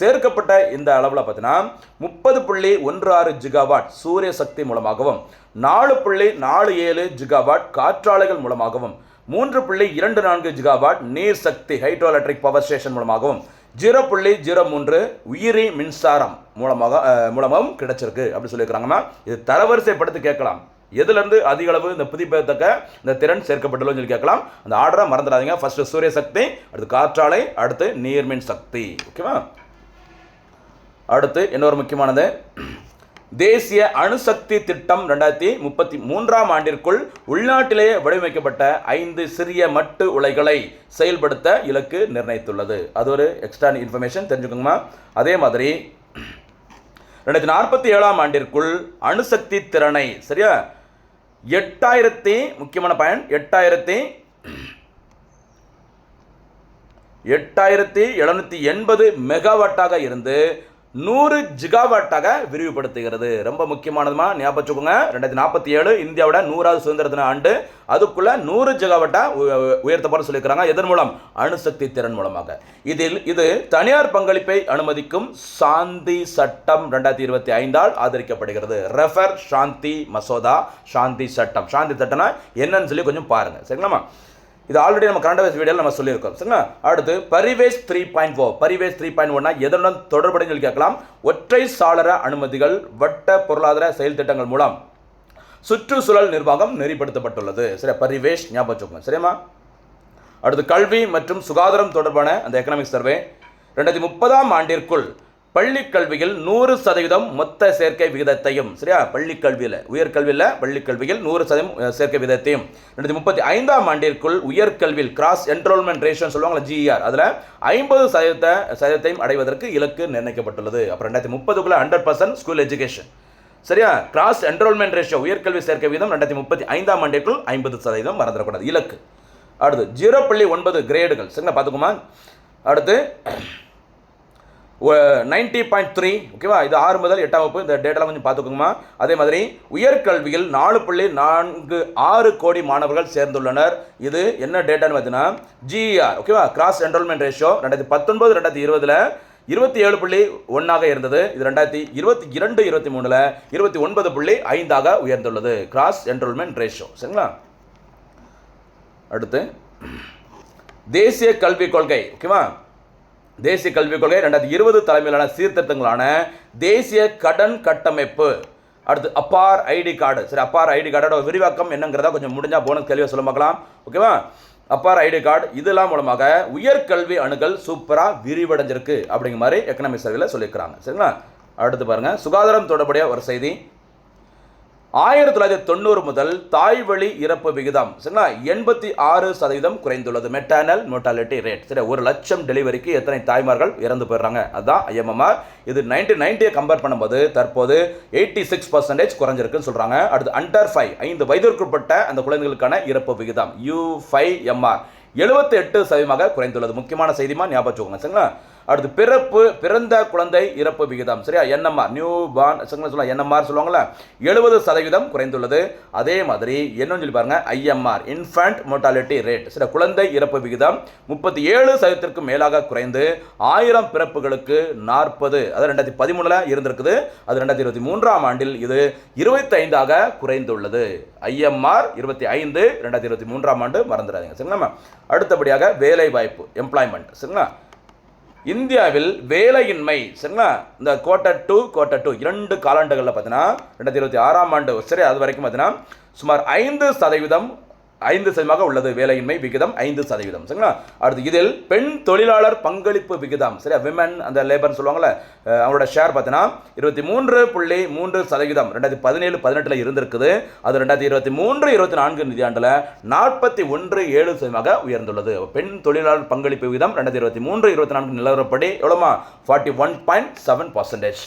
சேர்க்கப்பட்ட இந்த அளவில் பார்த்தீங்கன்னா முப்பது புள்ளி ஒன்று ஆறு ஜிகாவாட் சூரிய சக்தி மூலமாகவும் நாலு புள்ளி நாலு ஏழு ஜிகாவாட் காற்றாலைகள் மூலமாகவும் மூன்று புள்ளி இரண்டு நான்கு ஜிகாவாட் நீர் சக்தி ஹைட்ரோ எலக்ட்ரிக் பவர் ஸ்டேஷன் மூலமாகவும் ஜீரோ புள்ளி ஜீரோ மூன்று உயிரி மின்சாரம் மூலமாக மூலமாகவும் கிடைச்சிருக்கு அப்படின்னு சொல்லியிருக்கிறாங்கன்னா இது தரவரிசைப்படுத்தி கேட்கலாம். எதுலேருந்து அதிக அளவு இந்த புதுப்பிக்கத்தக்க இந்த திறன் சேர்க்கப்பட்டுள்ளதுன்னு சொல்லி கேட்கலாம். அந்த ஆர்டரை மறந்துடாதீங்க. ஃபஸ்ட்டு சூரிய சக்தி அடுத்து காற்றாலை அடுத்து நீர்மின் சக்தி. ஓகேவா அடுத்து இன்னொரு முக்கியமானது. தேசிய அணுசக்தி திட்டம் ரெண்டாயிரத்தி முப்பத்தி மூன்றாம் ஆண்டிற்குள் உள்நாட்டிலேயே வடிவமைக்கப்பட்ட ஐந்து சிறிய மட்டு உலைகளை செயல்படுத்த இலக்கு நிர்ணயித்துள்ளது. அது ஒரு எக்ஸ்ட்ரா இன்ஃபர்மேஷன் தெரிஞ்சுக்கோங்கம்மா. அதே மாதிரி ரெண்டாயிரத்தி நாற்பத்தி ஏழாம் ஆண்டிற்குள் அணுசக்தி திறனை சரியா? எட்டாயிரத்தி முக்கியமான பயன் எட்டாயிரத்தி எட்டாயிரத்தி எழுநூத்தி எண்பது மெகாவாட்டாக இருந்து நூறு ஜிகாவாட்டாக விரிவுபடுத்துகிறது. ரொம்ப முக்கியமானதுமா ஞாபகம் வச்சுக்கோங்க. ரெண்டாயிரத்தி நாற்பத்தி ஏழு இந்தியாவோட நூறாவது சுதந்திர தின ஆண்டு. அதுக்குள்ள நூறு ஜிகாவாட்டா உ- உயர்த்தப்பட சொல்லியிருக்கிறாங்க. எதன் மூலம்? அணுசக்தி திறன் மூலமாக. இதில் இது தனியார் பங்களிப்பை அனுமதிக்கும் சாந்தி சட்டம் ரெண்டாயிரத்தி இருபத்தி ஐந்தால் ஆதரிக்கப்படுகிறது. ரெஃபர் சாந்தி மசோதா சாந்தி சட்டம். சாந்தி சட்டம்னா என்னன்னு சொல்லி கொஞ்சம் பாருங்க. சரிங்களாமா இது ஆல்ரெடி நம்ம கரண்ட் அஃபேர்ஸ் வீடியோவில் நம்ம சொல்லியிருக்கோம். சரிங்களா? அடுத்து Parivesh three point four Parivesh three point ஒன்னா எதனுடன் தொடர்புடைய சொல்லி கேட்கலாம்? ஒற்றை சாளர அனுமதிகள் வட்ட பொருளாதார செயல் திட்டங்கள் மூலம் சுற்றுச்சூழல் நிர்வாகம் நெறிப்படுத்தப்பட்டுள்ளது. சரி பரிவேஷ் ஞாபகம் வச்சுக்கோங்க. சரியாம்மா? அடுத்து கல்வி மற்றும் சுகாதாரம் தொடர்பான அந்த எக்கனாமிக் சர்வே ரெண்டாயிரத்தி முப்பதாம் ஆண்டிற்குள் பள்ளிக் கல்வியில் நூறு சதவீதம் மொத்த சேர்க்கை விகிதத்தையும் சரியா? பள்ளிக் கல்வியில் உயர்கல்வியில் பள்ளிக் கல்வியில் நூறு சதவீதம் சேர்க்கை விகிதத்தையும். ரெண்டாயிரத்தி முப்பத்தி ஐந்தாம் ஆண்டிற்குள் உயர்கல்வியில் கிராஸ் என்ரோல்மெண்ட் ரேஷன் சொல்லுவாங்களா ஜிஆர் அதில் ஐம்பது சதவீத சதவீதத்தையும் அடைவதற்கு இலக்கு நிர்ணயிக்கப்பட்டுள்ளது. அப்புறம் ரெண்டாயிரத்தி முப்பதுக்குள்ள ஹண்ட்ரட் பர்சன்ட் ஸ்கூல் எஜுகேஷன் சரியா? கிராஸ் என்ரோல்மெண்ட் ரேஷியோ உயர்கல்வி சேர்க்கை வீதம் ரெண்டாயிரத்தி முப்பத்தி ஐந்தாம் ஆண்டிற்குள் ஐம்பது சதவீதம் மறந்துடக்கூடாது. இலக்கு. அடுத்து ஜீரோ புள்ளி ஒன்பது கிரேடுகள் சரிங்களா? பார்த்துக்குமா? அடுத்து நைன்டி பாயிண்ட் த்ரீ ஓகேவா இது ஆறு முதல் எட்டாம் வகுப்பு. இந்த டேட்டெல்லாம் கொஞ்சம் பார்த்துக்கோங்கம்மா. அதே மாதிரி உயர்கல்வியில் நாலு புள்ளி நான்கு ஆறு கோடி மாணவர்கள் சேர்ந்துள்ளனர். இது என்ன டேட்டான்னு பார்த்தீங்கன்னா ஜிஆர் ஓகேவா கிராஸ் என்ரோல்மெண்ட் ரேஷியோ ரெண்டாயிரத்தி பத்தொன்பது ரெண்டாயிரத்தி இருபதில் இருபத்தி ஏழு புள்ளி ஒன்றாக இருந்தது. இது ரெண்டாயிரத்தி இருபத்தி இரண்டு இருபத்தி மூணில் இருபத்தி ஒன்பது புள்ளி ஐந்தாக உயர்ந்துள்ளது. கிராஸ் என்ரோல்மெண்ட் ரேஷியோ சரிங்களா? அடுத்து தேசிய கல்விக் கொள்கை ஓகேவா தேசிய கல்விக் கொள்கை ரெண்டாயிரத்தி இருபது தலைமையிலான சீர்திருத்தங்களான தேசிய கடன் கட்டமைப்பு. அடுத்து அப்பார் ஐடி கார்டு. சரி அப்பார் ஐடி கார்டோட விரிவாக்கம் என்னங்கிறத கொஞ்சம் முடிஞ்சால் போனஸ் கேள்வியை சொல்ல பார்க்கலாம். ஓகேவா அப்பார் ஐடி கார்டு இதெல்லாம் மூலமாக உயர்கல்வி அணுகல் சூப்பராக விரிவடைஞ்சிருக்கு அப்படிங்கிற மாதிரி எக்கனாமிக் சர்வேல சொல்லியிருக்கிறாங்க. சரிங்களா? அடுத்து பாருங்க. சுகாதாரம் தொடர்புடைய ஒரு செய்தி. ஆயிரத்தி தொள்ளாயிரத்தி தொண்ணூறு முதல் தாய்வழி இறப்பு விகிதம் சரிங்களா? எண்பத்தி ஆறு சதவீதம் குறைந்துள்ளது. மெட்டானல் மோட்டாலிட்டி ரேட் சரி ஒரு லட்சம் டெலிவரிக்கு எத்தனை தாய்மார்கள் இறந்து போயிடுறாங்க? அதுதான் ஐஎம்எம்ஆர் இது நைன்டீன் நைன்ட்டியை கம்பேர் பண்ணும்போது தற்போது எயிட்டி சிக்ஸ் பர்சன்டேஜ் குறைஞ்சிருக்குன்னு சொல்கிறாங்க அடுத்து அண்டர் ஃபைவ் ஐந்து வயதிற்குட்பட்ட அந்த குழந்தைகளுக்கான இறப்பு விகிதம். யூ ஃபைவ் எம்ஆர் எழுபத்தி எட்டு சதவீதமாக குறைந்துள்ளது. முக்கியமான செய்திமா ஞாபகம் வச்சுக்கோங்க சரிங்களா? அடுத்து பிறப்பு பிறந்த குழந்தை இறப்பு விகிதம். சரியா? என்எம்ஆர் நியூ பார்ன் சொல்லுவாங்க என்எம்ஆர் சொல்லுவாங்களா எழுபது சதவீதம் குறைந்துள்ளது. அதே மாதிரி என்னன்னு சொல்லி பாருங்க ஐஎம்ஆர் இன்ஃபண்ட் மோட்டாலிட்டி ரேட் சரி குழந்தை இறப்பு விகிதம் முப்பத்தி ஏழு சதவீதத்திற்கு மேலாக குறைந்து ஆயிரம் பிறப்புகளுக்கு நாற்பது. அது ரெண்டாயிரத்தி பதிமூணில் இருந்திருக்குது. அது ரெண்டாயிரத்தி இருபத்தி மூன்றாம் ஆண்டில் இது இருபத்தைந்தாக குறைந்துள்ளது. ஐஎம்ஆர் இருபத்தி ஐந்து ரெண்டாயிரத்தி இருபத்தி மூன்றாம் ஆண்டு மறந்துடாதீங்க. சரிங்களா அடுத்தபடியாக வேலை வாய்ப்பு எம்ப்ளாய்மெண்ட் சரிங்களா? இந்தியாவில் வேலையின்மை சரிங்களா? இந்த கோட்டர் டூ கோட்டர் டூ இரண்டு காலாண்டுகளில் பார்த்தீங்கன்னா ரெண்டாயிரத்தி இருபத்தி ஆறாம் ஆண்டு சரி அது வரைக்கும் பார்த்தீங்கன்னா சுமார் ஐந்து சதவீதம் ஐந்து சதவீதமாக உள்ளது. வேலையின்மை விகிதம் ஐந்து சதவீதம். சரிங்களா? அடுத்து இதில் பெண் தொழிலாளர் பங்களிப்பு விகிதம். சரியா? விமன் அந்த லேபர்னு சொல்லுவாங்கல்ல அவரோட அவங்களோட ஷேர் பார்த்தீங்கன்னா இருபத்தி மூன்று புள்ளி மூன்று சதவீதம். ரெண்டாயிரத்தி பதினேழு பதினெட்டில் இருந்திருக்குது. அது ரெண்டாயிரத்தி இருபத்தி மூன்று இருபத்தி நான்கு நிதியாண்டில் நாற்பத்தி ஒன்று ஏழு சதவீதமாக உயர்ந்துள்ளது. பெண் தொழிலாளர் பங்களிப்பு விகிதம் ரெண்டாயிரத்தி இருபத்தி மூன்று இருபத்தி நான்கு நிலவரப்படி எவ்வளோமா forty one point seven percentage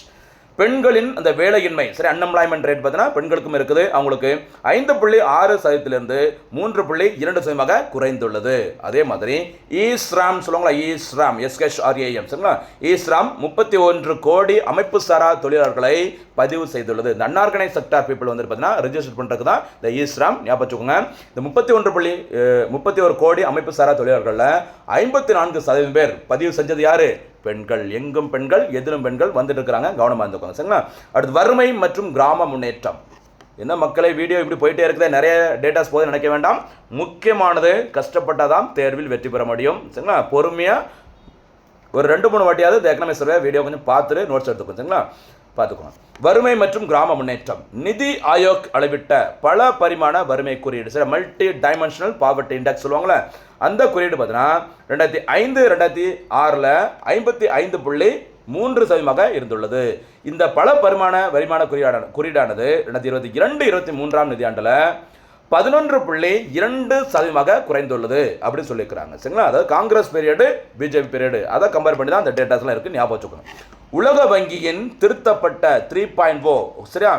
பெண்களின் அந்த வேலையின்மை சரி அன்எம்ப்ளாய்மெண்ட் ரேட் பார்த்தீங்கன்னா பெண்களுக்கும் இருக்குது. அவங்களுக்கு ஐந்து புள்ளி ஆறு சதவீதத்திலிருந்து மூன்று புள்ளி இரண்டு சதவீதமாக குறைந்துள்ளது. அதே மாதிரி ஈஸ்ராம் சொல்லுவாங்களா ஈஸ்ராம் எஸ்கேஎம் சரிங்களா? ஈஸ்ராம் முப்பத்தி ஒன்று கோடி அமைப்பு சாரா தொழிலாளர்களை பதிவு செய்துள்ளது. இந்த அன்ஆர்கனைஸ் செக்டார் பீப்புள் வந்து பார்த்தீங்கன்னா ரெஜிஸ்டர் பண்ணுறதுக்கு தான் இந்த ஈஸ்ராம் ஞாபகம் வச்சுக்கோங்க. இந்த முப்பத்தி ஒன்று புள்ளி முப்பத்தி ஒரு கோடி அமைப்பு சாரா தொழிலாளர்களில் ஐம்பத்தி நான்கு சதவீதம் பேர் பதிவு செஞ்சது யாரு? பெண்கள் எங்கும் பெண்கள் எதிலும் பெண்கள் வந்துட்டு இருக்கிறாங்க கவனமாக இருந்துக்கோங்க சரிங்களா? அடுத்து வறுமை மற்றும் கிராம முன்னேற்றம். என்ன மக்களை வீடியோ இப்படி போயிட்டே இருக்குது நிறைய டேட்டாஸ் போது நினைக்க வேண்டாம். முக்கியமானது கஷ்டப்பட்டால் தான் தேர்வில் வெற்றி பெற முடியும் சரிங்களா? பொறுமையாக ஒரு ரெண்டு மூணு வாட்டியாவது இந்த எக்கனாமிக் சர்வே வீடியோ கொஞ்சம் பார்த்துட்டு நோட்ஸ் எடுத்துக்கோங்க சரிங்களா? பார்த்துக்கோங்க. வறுமை மற்றும் கிராம முன்னேற்றம். நிதி ஆயோக் அளவிட்ட பல பரிமாண வறுமை குறியீடு. சரி மல்டி டைமென்ஷனல் பாவர்ட்டி இண்டெக்ஸ் சொல்லுவாங்களே அந்த குறியீடு பார்த்தீங்கன்னா ரெண்டாயிரத்தி ஐந்து ரெண்டாயிரத்தி ஆறில் ஐம்பத்தி ஐந்து புள்ளி மூன்று சதவீதமாக இருந்துள்ளது. இந்த பல பரிமாண வரிமான குறியீடான குறியீடானது ரெண்டாயிரத்தி இருபத்தி இரண்டு இருபத்தி மூன்றாம் நிதியாண்டில் பதினொன்று புள்ளி இரண்டு சதவீதமாக குறைந்துள்ளது அப்படின்னு சொல்லியிருக்கிறாங்க. சரிங்களா? அதாவது காங்கிரஸ் பீரியடு பிஜேபி பீரியடு அதை கம்பேர் பண்ணி தான் அந்த டேட்டாஸ்லாம் இருக்குது ஞாபகம் வச்சுக்கோங்க. உலக வங்கியின் திருத்தப்பட்ட த்ரீ பாயிண்ட் ஓ சரியா?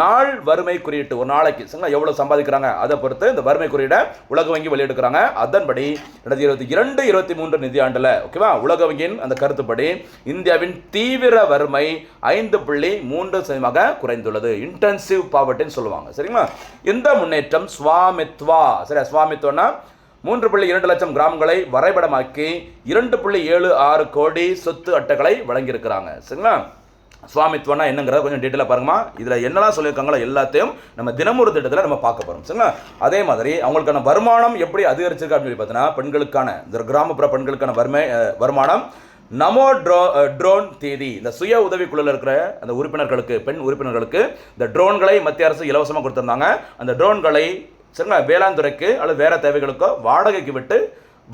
நாள் வறுமை குறியீட்டு ஒரு நாளைக்கு சரிங்களா? எவ்வளோ சம்பாதிக்கிறாங்க? அதை பொறுத்து இந்த வறுமை குறியீடை உலக வங்கி வெளியிடுக்கிறாங்க அதன்படி ரெண்டாயிரத்தி இருபத்தி இரண்டு இருபத்தி மூன்று நிதியாண்டில் ஓகேவா? உலக வங்கியின் அந்த கருத்துப்படி இந்தியாவின் தீவிர வறுமை ஐந்து புள்ளி மூன்று சதவீதமாக குறைந்துள்ளது. இன்டென்சிவ் பாவர்ட்டின்னு சொல்லுவாங்க சரிங்களா? இந்த முன்னேற்றம் சுவாமித்வா சரியா? சுவாமித்வன்னா மூன்று புள்ளி இரண்டு லட்சம் கிராமங்களை வரைபடமாக்கி இரண்டு புள்ளி ஏழு ஆறு கோடி சொத்து அட்டைகளை வழங்கியிருக்கிறாங்க. சரிங்களா? சுவாமித்வனா என்னங்கிறத கொஞ்சம் டீட்டெயிலாக பாருங்கம்மா. இதில் என்னெல்லாம் சொல்லியிருக்காங்களோ எல்லாத்தையும் நம்ம தினமொரு திட்டத்தில் நம்ம பார்க்க போகிறோம் சரிங்களா? அதே மாதிரி அவங்களுக்கான வருமானம் எப்படி அதிகரிச்சிருக்கு அப்படின்னு சொல்லி பார்த்தீங்கன்னா பெண்களுக்கான இந்த கிராமப்புற பெண்களுக்கான வறுமை வருமானம். நமோ ட்ரோ ட்ரோன் தேதி இந்த சுய உதவிக்குழுவில் இருக்கிற அந்த உறுப்பினர்களுக்கு பெண் உறுப்பினர்களுக்கு இந்த ட்ரோன்களை மத்திய அரசு இலவசமாக கொடுத்துருந்தாங்க. அந்த ட்ரோன்களை சரிங்களா? வேளாண் துறைக்கு அல்லது வேறு தேவைகளுக்கோ வாடகைக்கு விட்டு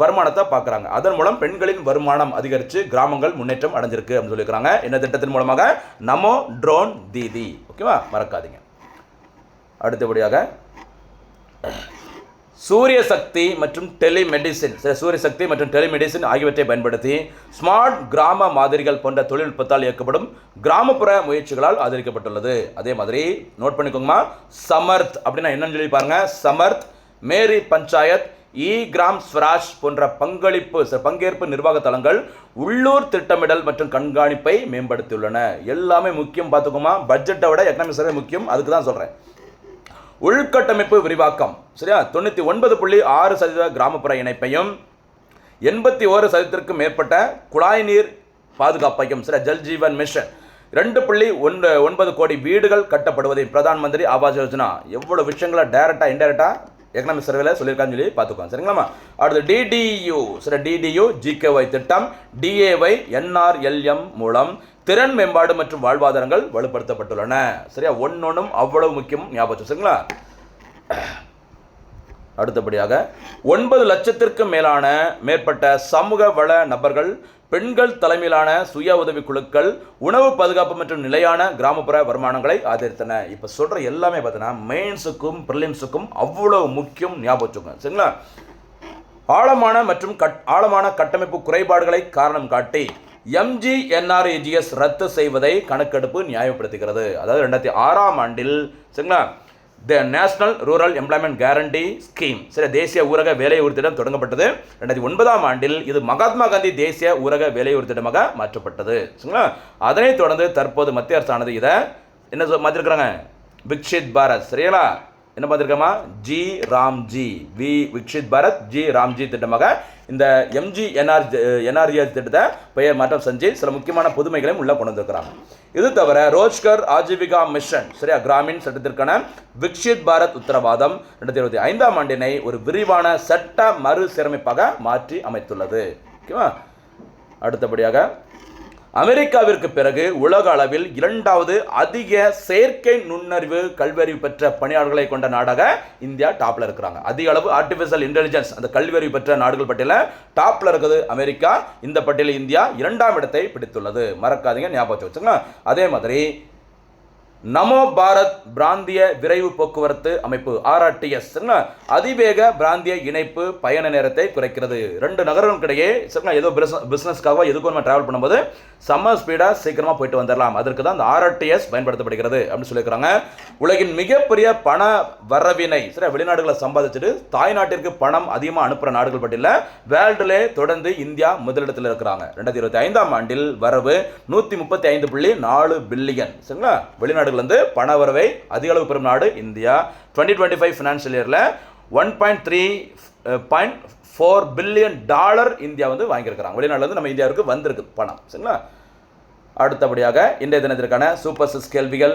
வருமானத்தை பார்க்குறாங்க. அதன் மூலம் பெண்களின் வருமானம் அதிகரித்து கிராமங்கள் முன்னேற்றம் அடைஞ்சிருக்கு அப்படின்னு சொல்லியிருக்கிறாங்க. இந்த திட்டத்தின் மூலமாக? நமோ ட்ரோன் தீதி. ஓகேவா? மறக்காதீங்க. அடுத்தபடியாக சூரிய சக்தி மற்றும் டெலிமெடிசின் சில சூரிய சக்தி மற்றும் டெலிமெடிசின் ஆகியவற்றை பயன்படுத்தி ஸ்மார்ட் கிராம மாதிரிகள் போன்ற தொழில்நுட்பத்தால் இயக்கப்படும் கிராமப்புற முயற்சிகளால் ஆதரிக்கப்பட்டுள்ளது. அதே மாதிரி நோட் பண்ணிக்கோங்கம்மா சமர்த் அப்படின்னா என்னன்னு சொல்லி பாருங்க. சமர்த் மேரி பஞ்சாயத் இ கிராம் ஸ்வராஜ் போன்ற பங்களிப்பு ச- பங்கேற்பு நிர்வாக தளங்கள் உள்ளூர் திட்டமிடல் மற்றும் கண்காணிப்பை மேம்படுத்தியுள்ளன. எல்லாமே முக்கியம் பார்த்துக்கோமா பட்ஜெட்டை விட எக்கனாமிக்ஸ் முக்கியம். அதுக்கு தான் சொல்கிறேன் உள்கட்டமைப்பு விரிவாக்கம். சரியா? தொண்ணூற்றி ஒன்பது புள்ளி ஆறு சதவீத கிராமப்புற இணைப்பையும் எண்பத்தி ஓரு சதவீதத்திற்கும் மேற்பட்ட குழாய் நீர் பாதுகாப்பையும் சரியா? ஜல் ஜீவன் மிஷன். ரெண்டு புள்ளி ஒன்று ஒன்பது கோடி வீடுகள் கட்டப்படுவதை பிரதான் மந்திரி ஆவாஸ் யோஜனா எவ்வளோ விஷயங்களை டைரெக்டாக இன்டைரக்டா எக்கனாமிக் சர்வேல சொல்லியிருக்கான்னு சொல்லி பார்த்துக்கோங்க. சரிங்களாம்மா? அடுத்து டிடியு சரி டிடியு ஜிகேஒய் திட்டம் டிஏஒய் என்ஆர்எல்எம் மூலம் திறன் மேம்பாடு மற்றும் வாழ்வாதாரங்கள் வலுப்படுத்தப்பட்டுள்ளன. சரியா? ஒன்னொன்றும் அவ்வளவு முக்கியம் ஞாபகம் சரிங்களா அடுத்தபடியாக ஒன்பது லட்சத்திற்கும் மேலான மேற்பட்ட சமூக வள நபர்கள் பெண்கள் தலைமையிலான சுய உதவி குழுக்கள் உணவு பாதுகாப்பு மற்றும் நிலையான கிராமப்புற வருமானங்களை ஆதரித்தன. இப்போ சொல்கிற எல்லாமே பார்த்தீங்கன்னா மெயின்ஸுக்கும் ப்ரிலிம்ஸுக்கும் அவ்வளோ முக்கியம் ஞாபகம் சரிங்களா? ஆழமான மற்றும் கட் ஆழமான கட்டமைப்பு குறைபாடுகளை காரணம் காட்டி எம்ஜிஎன்ஆர்ஏஜிஎஸ் ரத்து செய்வதை கணக்கெடுப்பு நியாயப்படுத்துகிறது. அதாவது ரெண்டாயிரத்தி ஆறாம் ஆண்டில் சரிங்களா? The national rural employment guarantee scheme சரி தேசிய ஊரக வேலை உறுதியிடம் தொடங்கப்பட்டது. ரெண்டாயிரத்தி ஒன்பதாம் ஆண்டில் இது மகாத்மா காந்தி தேசிய ஊரக வேலை உறுதியிடமாக மாற்றப்பட்டது. சரிங்களா? அதனைத் தொடர்ந்து தற்போது மத்திய அரசானது இதை என்ன சொல் மாற்றிருக்கிறாங்க விக்ஷித் பாரத். சரிங்களா? என்ன பார்த்துருக்கோமா? G RAM G V Viksit Bharat G RAM G திட்டமாக இந்த எம்ஜி என்ஆர் என்ஆர்ஜிஎஸ் திட்டத்தை பெயர் மாற்றம் செஞ்சு சில முக்கியமான புதுமைகளையும் உள்ளே கொண்டு வந்திருக்கிறாங்க. இது தவிர ரோஜ்கர் ஆஜீவிகா மிஷன் சரியா? கிராமின் சட்டத்திற்கான விக்ஷித் பாரத் உத்தரவாதம் ரெண்டாயிரத்தி இருபத்தி ஐந்தாம் ஆண்டினை ஒரு விரிவான சட்ட மறுசீரமைப்பாக மாற்றி அமைத்துள்ளது. ஓகேவா? அடுத்தபடியாக அமெரிக்காவிற்கு பிறகு உலக அளவில் இரண்டாவது அதிக செயற்கை நுண்ணறிவு கல்வியறிவு பெற்ற பணியாளர்களை கொண்ட நாடாக இந்தியா டாப்பில் இருக்கிறாங்க. அதிக அளவு ஆர்டிஃபிஷியல் இன்டெலிஜென்ஸ் அந்த கல்வியறிவு பெற்ற நாடுகள் பட்டியலில் டாப்பில் இருக்குது அமெரிக்கா. இந்த பட்டியலில் இந்தியா இரண்டாம் இடத்தை பிடித்துள்ளது. மறக்காதீங்க ஞாபகம் வச்சுக்கோங்க. அதே மாதிரி நமோ பாரத் பிராந்திய விரைவு போக்குவரத்து அமைப்பு ஆர்ஆர்டிஎஸ் அதிவேக பிராந்திய இணைப்பு பயண நேரத்தை குறைக்கிறது. ரெண்டு நகரங்களுக்கிடையே சரிங்களா ஏதோ பிஸ்னஸ்க்காக எதுக்கும் நம்ம டிராவல் பண்ணும்போது செம்ம ஸ்பீடாக சீக்கிரமாக போயிட்டு வந்துடலாம். அதற்கு தான் இந்த ஆர்ஆர்டிஎஸ் பயன்படுத்தப்படுகிறது அப்படின்னு சொல்லியிருக்கிறாங்க. உலகின் மிகப்பெரிய பண வரவினை சரி வெளிநாடுகளை சம்பாதிச்சுட்டு தாய்நாட்டிற்கு பணம் அதிகமாக அனுப்புகிற நாடுகள் பட்டியலில் வேர்ல்டுலே தொடர்ந்து இந்தியா முதலிடத்தில் இருக்கிறாங்க. ரெண்டாயிரத்தி இருபத்தி ஐந்தாம் ஆண்டில் வரவு நூற்றி முப்பத்தி ஐந்து புள்ளி நாலு பில்லியன் சரிங்களா வெளிநாடுகள்லேருந்து பண வரவை அதிக அளவு பெறும் நாடு India. Twenty twenty five financial இயரில் one point three point four billion dollar India வந்து வாங்கியிருக்கிறாங்க. வெளிநாட்டிலேருந்து நம்ம இந்தியாவுக்கு வந்திருக்கு பணம். சரிங்களா? அடுத்தபடியாக இன்றைய தினத்திற்கான சூப்பர் சிஸ் கேள்விகள்.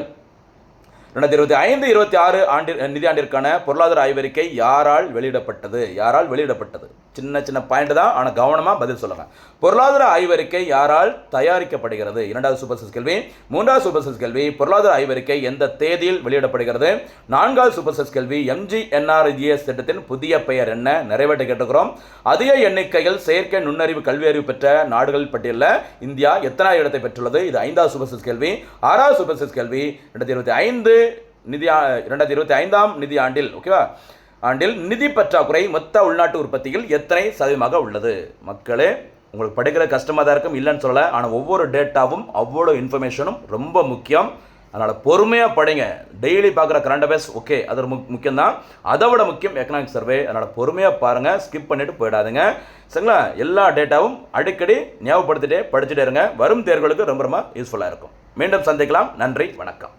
ரெண்டாயிரத்தி இருபத்தி ஐந்து இருபத்தி ஆறு ஆண்டு நிதியாண்டிற்கான பொருளாதார ஆய்வறிக்கை யாரால் வெளியிடப்பட்டது? யாரால் வெளியிடப்பட்டது? சின்ன சின்ன பாயிண்ட் தான். ஆனால் கவனமாக பதில் சொல்லுங்கள் பொருளாதார ஆய்வறிக்கை யாரால் தயாரிக்கப்படுகிறது? இரண்டாவது சூப்பர் சிக்ஸ் கேள்வி. மூன்றாவது சூப்பர் கேள்வி. பொருளாதார ஆய்வறிக்கை எந்த தேதியில் வெளியிடப்படுகிறது? நான்காவது சூப்பர் சிக்ஸ் கேள்வி. எம்ஜிஎன்ஆர்ஜிஎஸ் திட்டத்தின் புதிய பெயர் என்ன? நிறைவேற்ற கேட்டுக்கிறோம் அதிக எண்ணிக்கையில் செயற்கை நுண்ணறிவு கல்வி அறிவு பெற்ற நாடுகள் பட்டியலில் இந்தியா எத்தனாவது இடத்தை பெற்றுள்ளது? இது ஐந்தாவது சூப்பர் சிக்ஸ் கேள்வி. ஆறாவது சூப்பர் சிக்ஸ் கேள்வி. ரெண்டாயிரத்தி இருபத்தி ஐந்து நிதி ரெண்டாயிரத்தி இரண்டாயிரத்தி இருபத்தி ஐந்தாம் நிதி ஆண்டில் ஓகேவா ஆண்டில் நிதி பற்றாக்குறை மொத்த உள்நாட்டு உற்பத்தியில் எத்தனை சதவீதமாக உள்ளது? மக்களே உங்களுக்கு படிக்கிற கஷ்டமாக தான் இருக்கும் இல்லைன்னு சொல்லலை. ஆனால் ஒவ்வொரு டேட்டாவும் அவ்வளோ இன்ஃபர்மேஷனும் ரொம்ப முக்கியம். அதனால் பொறுமையாக படிங்க. டெய்லி பார்க்குற கரண்ட் அஃபேர்ஸ் ஓகே அது ஒரு முக் முக்கியம் தான் அதை விட முக்கியம் எக்கனாமிக் சர்வே அதனால் பொறுமையாக பாருங்கள் ஸ்கிப் பண்ணிவிட்டு போயிடாதுங்க. சரிங்களா? எல்லா டேட்டாவும் அடிக்கடி ஞாபகப்படுத்திட்டே படிச்சுட்டே இருங்க. வரும் தேர்வுகளுக்கு ரொம்ப ரொம்ப யூஸ்ஃபுல்லாக இருக்கும். மீண்டும் சந்திக்கலாம். நன்றி வணக்கம்.